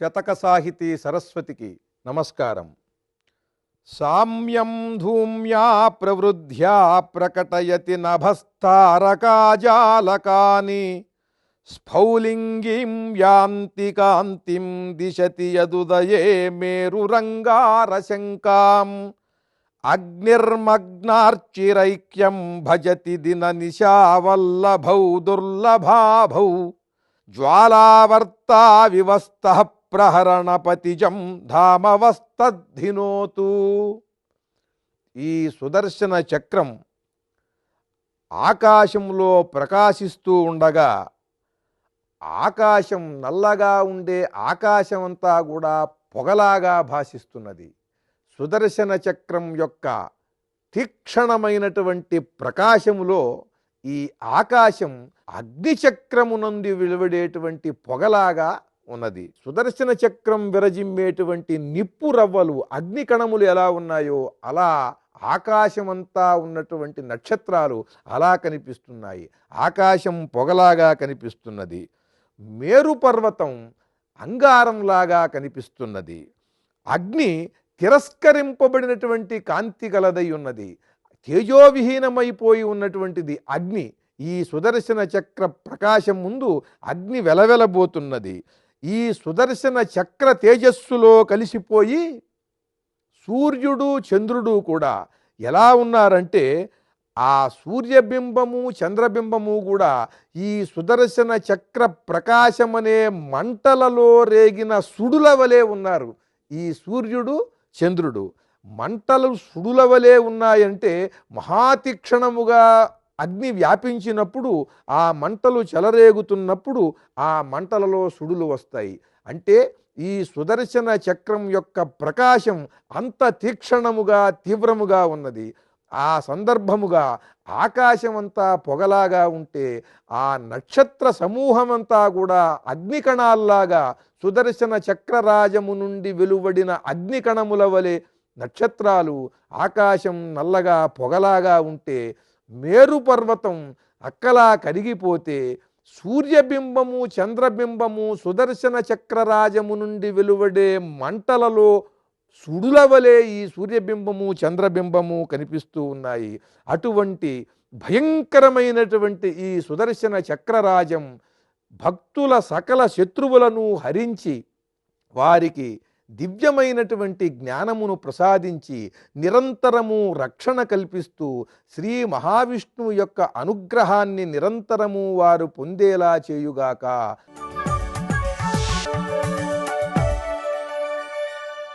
శతక సాహితీ సరస్వతికి నమస్కారం. సామ్యం ధూమ్యా ప్రవృద్ధ్యా ప్రకటయతి నభస్తారకాజాలకాని స్ఫౌలింగిం యాంతి కాంతిం దిశతి యదుదయే మేరురంగారశంకాం అగ్నిర్మగ్నార్చిరైక్యం భజతి దిన నిశావల్లభౌ దుర్లభాభౌ జ్వాలావర్తా వివస్త ప్రహరణపతిజం ధామవస్తద్ధినోతు. ఈ సుదర్శన చక్రం ఆకాశంలో ప్రకాశిస్తూ ఉండగా ఆకాశం నల్లగా ఉండే ఆకాశం అంతా కూడా పొగలాగా భాషిస్తున్నది సుదర్శన చక్రం యొక్క తీక్షణమైనటువంటి ప్రకాశములో ఈ ఆకాశం అగ్నిచక్రమునందు వెలువడేటువంటి పొగలాగా ఉన్నది. సుదర్శన చక్రం విరజిమ్మేటువంటి నిప్పు రవ్వలు అగ్ని కణములు ఎలా ఉన్నాయో అలా ఆకాశమంతా ఉన్నటువంటి నక్షత్రాలు అలా కనిపిస్తున్నాయి. ఆకాశం పొగలాగా కనిపిస్తున్నది. మేరు పర్వతం అంగారంలాగా కనిపిస్తున్నది. అగ్ని తిరస్కరింపబడినటువంటి కాంతి గలదై ఉన్నది. తేజోవిహీనమైపోయి ఉన్నటువంటిది అగ్ని. ఈ సుదర్శన చక్ర ప్రకాశం ముందు అగ్ని వెలవెలబోతున్నది. ఈ సుదర్శన చక్ర తేజస్సులో కలిసిపోయి సూర్యుడు చంద్రుడు కూడా ఎలా ఉన్నారంటే ఆ సూర్యబింబము చంద్రబింబము కూడా ఈ సుదర్శన చక్ర ప్రకాశమనే మంటలలో రేగిన సుడుల వలె ఉన్నారు. ఈ సూర్యుడు చంద్రుడు మంటలు సుడుల వలె ఉన్నాయంటే మహాతీక్షణముగా అగ్ని వ్యాపించినప్పుడు ఆ మంటలు చెలరేగుతున్నప్పుడు ఆ మంటలలో సుడులు వస్తాయి. అంటే ఈ సుదర్శన చక్రం యొక్క ప్రకాశం అంత తీక్షణముగా తీవ్రముగా ఉన్నది. ఆ సందర్భముగా ఆకాశమంతా పొగలాగా ఉంటే ఆ నక్షత్ర సమూహమంతా కూడా అగ్నికణాల్లాగా సుదర్శన చక్రరాజము నుండి వెలువడిన అగ్నికణముల వలె నక్షత్రాలు ఆకాశం నల్లగా పొగలాగా ఉంటే మేరు పర్వతం అక్కలా కరిగిపోతే సూర్యబింబము చంద్రబింబము సుదర్శన చక్రరాజము నుండి వెలువడే మంటలలో సుడుల వలె ఈ సూర్యబింబము చంద్రబింబము కనిపిస్తూ ఉన్నాయి. అటువంటి భయంకరమైనటువంటి ఈ సుదర్శన చక్రరాజం భక్తుల సకల శత్రువులను హరించి వారికి దివ్యమైనటువంటి జ్ఞానమును ప్రసాదించి నిరంతరము రక్షణ కల్పిస్తూ శ్రీ మహావిష్ణువు యొక్క అనుగ్రహాన్ని నిరంతరము వారు పొందేలా చేయుగాక.